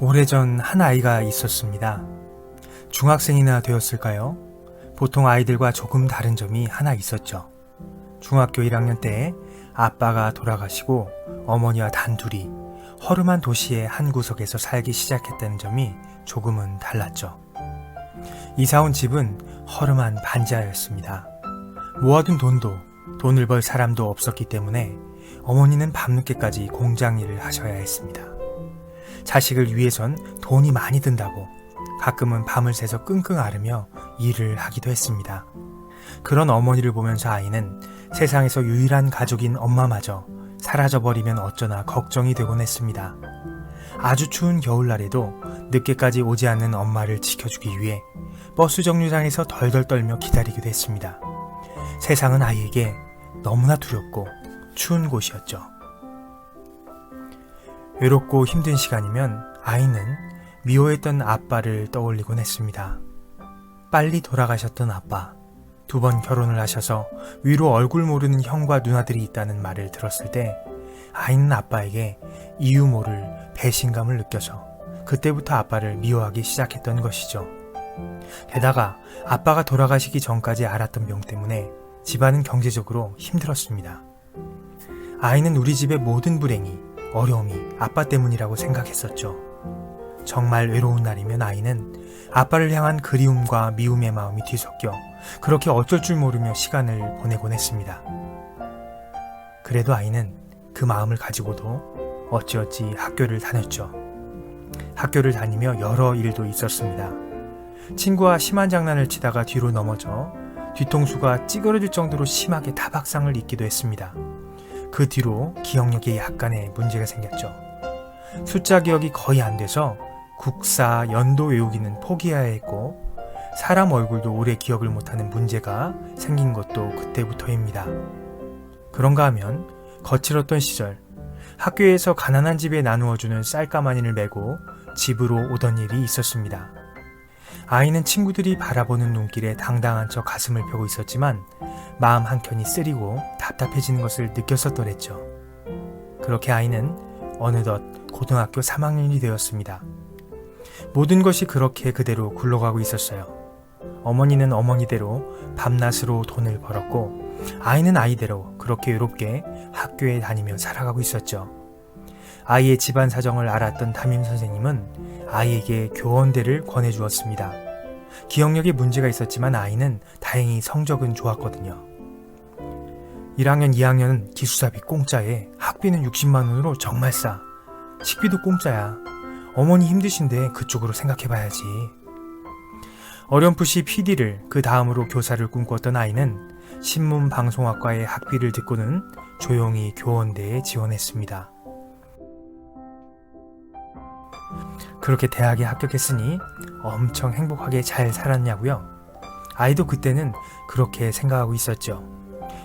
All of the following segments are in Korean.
오래전 한 아이가 있었습니다. 중학생이나 되었을까요? 보통 아이들과 조금 다른 점이 하나 있었죠. 중학교 1학년 때 아빠가 돌아가시고 어머니와 단둘이 허름한 도시의 한 구석에서 살기 시작했다는 점이 조금은 달랐죠. 이사 온 집은 허름한 반지하였습니다. 모아둔 돈도 돈을 벌 사람도 없었기 때문에 어머니는 밤늦게까지 공장 일을 하셔야 했습니다. 자식을 위해선 돈이 많이 든다고 가끔은 밤을 새서 끙끙 앓으며 일을 하기도 했습니다. 그런 어머니를 보면서 아이는 세상에서 유일한 가족인 엄마마저 사라져버리면 어쩌나 걱정이 되곤 했습니다. 아주 추운 겨울날에도 늦게까지 오지 않는 엄마를 지켜주기 위해 버스 정류장에서 덜덜 떨며 기다리기도 했습니다. 세상은 아이에게 너무나 두렵고 추운 곳이었죠. 외롭고 힘든 시간이면 아이는 미워했던 아빠를 떠올리곤 했습니다. 빨리 돌아가셨던 아빠. 두 번 결혼을 하셔서 위로 얼굴 모르는 형과 누나들이 있다는 말을 들었을 때 아이는 아빠에게 이유 모를 배신감을 느껴서 그때부터 아빠를 미워하기 시작했던 것이죠. 게다가 아빠가 돌아가시기 전까지 알았던 병 때문에 집안은 경제적으로 힘들었습니다. 아이는 우리 집의 모든 불행이 어려움이 아빠 때문이라고 생각했었죠. 정말 외로운 날이면 아이는 아빠를 향한 그리움과 미움의 마음이 뒤섞여 그렇게 어쩔 줄 모르며 시간을 보내곤 했습니다. 그래도 아이는 그 마음을 가지고도 어찌어찌 학교를 다녔죠. 학교를 다니며 여러 일도 있었습니다. 친구와 심한 장난을 치다가 뒤로 넘어져 뒤통수가 찌그러질 정도로 심하게 타박상을 입기도 했습니다. 그 뒤로 기억력에 약간의 문제가 생겼죠. 숫자 기억이 거의 안 돼서 국사, 연도 외우기는 포기해야 했고 사람 얼굴도 오래 기억을 못하는 문제가 생긴 것도 그때부터입니다. 그런가 하면 거칠었던 시절 학교에서 가난한 집에 나누어주는 쌀가마니를 메고 집으로 오던 일이 있었습니다. 아이는 친구들이 바라보는 눈길에 당당한 척 가슴을 펴고 있었지만 마음 한켠이 쓰리고 답답해지는 것을 느꼈었더랬죠. 그렇게 아이는 어느덧 고등학교 3학년이 되었습니다. 모든 것이 그렇게 그대로 굴러가고 있었어요. 어머니는 어머니대로 밤낮으로 돈을 벌었고 아이는 아이대로 그렇게 외롭게 학교에 다니며 살아가고 있었죠. 아이의 집안 사정을 알았던 담임 선생님은 아이에게 교원대를 권해 주었습니다. 기억력에 문제가 있었지만 아이는 다행히 성적은 좋았거든요. 1학년, 2학년은 기숙사비 공짜에 학비는 60만 원으로 정말 싸. 식비도 공짜야. 어머니 힘드신데 그쪽으로 생각해 봐야지. 어렴풋이 PD를 그 다음으로 교사를 꿈꿨던 아이는 신문방송학과의 학비를 듣고는 조용히 교원대에 지원했습니다. 그렇게 대학에 합격했으니 엄청 행복하게 잘 살았냐고요? 아이도 그때는 그렇게 생각하고 있었죠.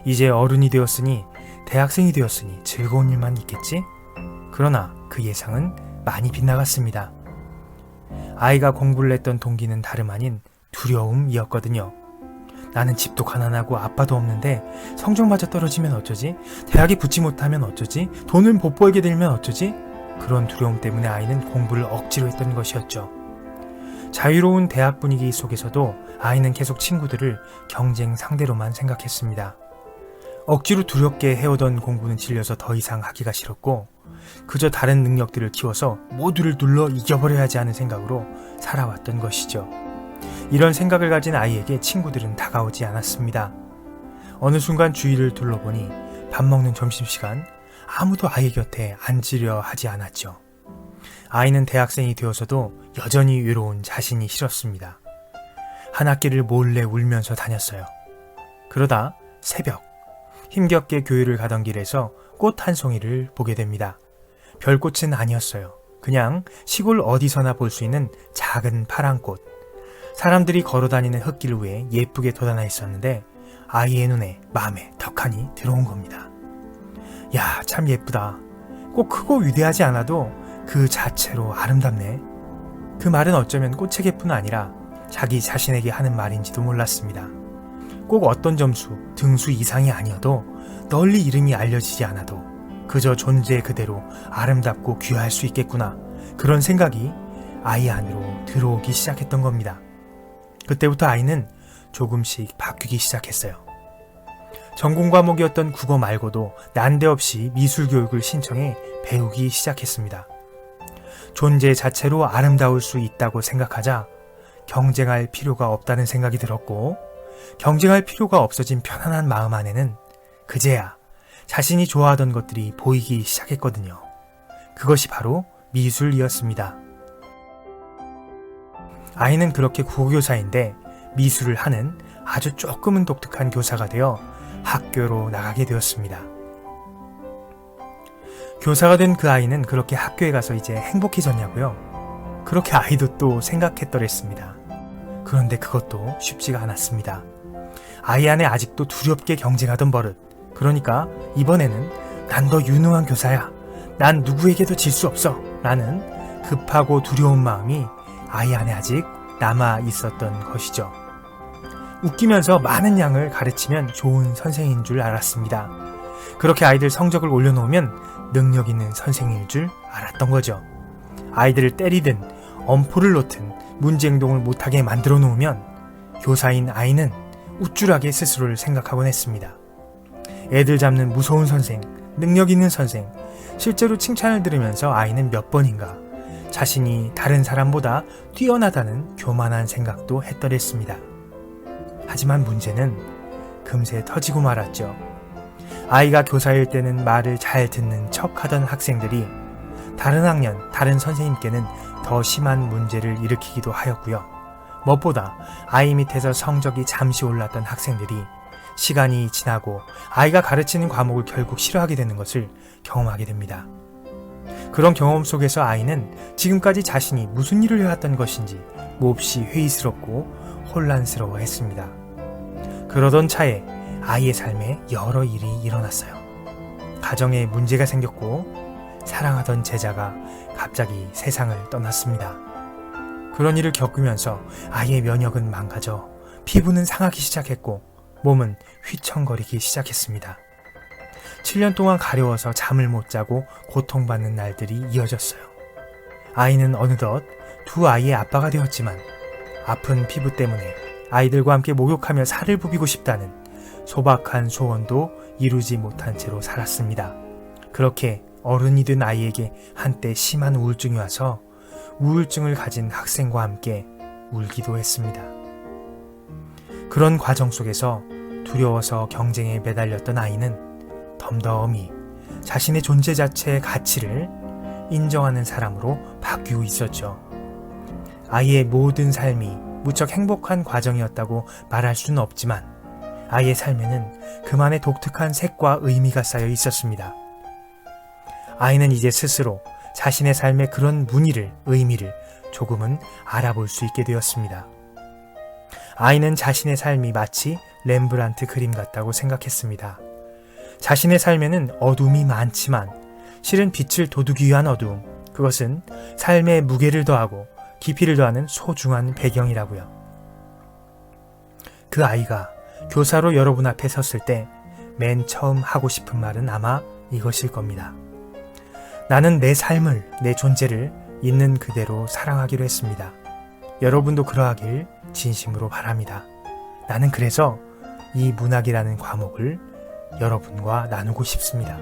이제 어른이 되었으니 대학생이 되었으니 즐거운 일만 있겠지? 그러나 그 예상은 많이 빗나갔습니다. 아이가 공부를 했던 동기는 다름 아닌 두려움이었거든요. 나는 집도 가난하고 아빠도 없는데 성적마저 떨어지면 어쩌지? 대학에 붙지 못하면 어쩌지? 돈을 못 벌게 되면 어쩌지? 그런 두려움 때문에 아이는 공부를 억지로 했던 것이었죠. 자유로운 대학 분위기 속에서도 아이는 계속 친구들을 경쟁 상대로만 생각했습니다. 억지로 두렵게 해오던 공부는 질려서 더 이상 하기가 싫었고 그저 다른 능력들을 키워서 모두를 눌러 이겨버려야 하지 않은 생각으로 살아왔던 것이죠. 이런 생각을 가진 아이에게 친구들은 다가오지 않았습니다. 어느 순간 주위를 둘러보니 밥 먹는 점심시간 아무도 아이 곁에 앉으려 하지 않았죠. 아이는 대학생이 되어서도 여전히 외로운 자신이 싫었습니다. 한 학기를 몰래 울면서 다녔어요. 그러다 새벽 힘겹게 교회를 가던 길에서 꽃 한 송이를 보게 됩니다. 별꽃은 아니었어요. 그냥 시골 어디서나 볼 수 있는 작은 파란 꽃. 사람들이 걸어 다니는 흙길 위에 예쁘게 돋아나 있었는데 아이의 눈에 마음에 덕하니 들어온 겁니다. 야, 참 예쁘다. 꼭 크고 위대하지 않아도 그 자체로 아름답네. 그 말은 어쩌면 꽃에게뿐 아니라 자기 자신에게 하는 말인지도 몰랐습니다. 꼭 어떤 점수, 등수 이상이 아니어도 널리 이름이 알려지지 않아도 그저 존재 그대로 아름답고 귀할 수 있겠구나. 그런 생각이 아이 안으로 들어오기 시작했던 겁니다. 그때부터 아이는 조금씩 바뀌기 시작했어요. 전공 과목이었던 국어 말고도 난데없이 미술 교육을 신청해 배우기 시작했습니다. 존재 자체로 아름다울 수 있다고 생각하자 경쟁할 필요가 없다는 생각이 들었고 경쟁할 필요가 없어진 편안한 마음 안에는 그제야 자신이 좋아하던 것들이 보이기 시작했거든요. 그것이 바로 미술이었습니다. 아이는 그렇게 국어교사인데 미술을 하는 아주 조금은 독특한 교사가 되어 학교로 나가게 되었습니다. 교사가 된 그 아이는 그렇게 학교에 가서 이제 행복해졌냐고요? 그렇게 아이도 또 생각했더랬습니다. 그런데 그것도 쉽지가 않았습니다. 아이 안에 아직도 두렵게 경쟁하던 버릇. 그러니까 이번에는 난 더 유능한 교사야. 난 누구에게도 질 수 없어. 라는 급하고 두려운 마음이 아이 안에 아직 남아 있었던 것이죠. 웃기면서 많은 양을 가르치면 좋은 선생인 줄 알았습니다. 그렇게 아이들 성적을 올려놓으면 능력 있는 선생일 줄 알았던 거죠. 아이들을 때리든 엄포를 놓든 문제 행동을 못하게 만들어 놓으면 교사인 아이는 우쭐하게 스스로를 생각하곤 했습니다. 애들 잡는 무서운 선생, 능력 있는 선생, 실제로 칭찬을 들으면서 아이는 몇 번인가 자신이 다른 사람보다 뛰어나다는 교만한 생각도 했더랬습니다. 하지만 문제는 금세 터지고 말았죠. 아이가 교사일 때는 말을 잘 듣는 척 하던 학생들이 다른 학년, 다른 선생님께는 더 심한 문제를 일으키기도 하였고요. 무엇보다 아이 밑에서 성적이 잠시 올랐던 학생들이 시간이 지나고 아이가 가르치는 과목을 결국 싫어하게 되는 것을 경험하게 됩니다. 그런 경험 속에서 아이는 지금까지 자신이 무슨 일을 해왔던 것인지 몹시 회의스럽고 혼란스러워 했습니다. 그러던 차에 아이의 삶에 여러 일이 일어났어요. 가정에 문제가 생겼고 사랑하던 제자가 갑자기 세상을 떠났습니다. 그런 일을 겪으면서 아이의 면역은 망가져 피부는 상하기 시작했고 몸은 휘청거리기 시작했습니다. 7년 동안 가려워서 잠을 못 자고 고통받는 날들이 이어졌어요. 아이는 어느덧 두 아이의 아빠가 되었지만 아픈 피부 때문에 아이들과 함께 목욕하며 살을 부비고 싶다는 소박한 소원도 이루지 못한 채로 살았습니다. 그렇게 어른이 된 아이에게 한때 심한 우울증이 와서 우울증을 가진 학생과 함께 울기도 했습니다. 그런 과정 속에서 두려워서 경쟁에 매달렸던 아이는 덤덤히 자신의 존재 자체의 가치를 인정하는 사람으로 바뀌고 있었죠. 아이의 모든 삶이 무척 행복한 과정이었다고 말할 수는 없지만 아이의 삶에는 그만의 독특한 색과 의미가 쌓여 있었습니다. 아이는 이제 스스로 자신의 삶의 그런 무늬를, 의미를 조금은 알아볼 수 있게 되었습니다. 아이는 자신의 삶이 마치 렘브란트 그림 같다고 생각했습니다. 자신의 삶에는 어둠이 많지만 실은 빛을 도두기 위한 어둠, 그것은 삶의 무게를 더하고 깊이를 더하는 소중한 배경이라고요. 그 아이가 교사로 여러분 앞에 섰을 때 맨 처음 하고 싶은 말은 아마 이것일 겁니다. 나는 내 삶을, 내 존재를 있는 그대로 사랑하기로 했습니다. 여러분도 그러하길 진심으로 바랍니다. 나는 그래서 이 문학이라는 과목을 여러분과 나누고 싶습니다.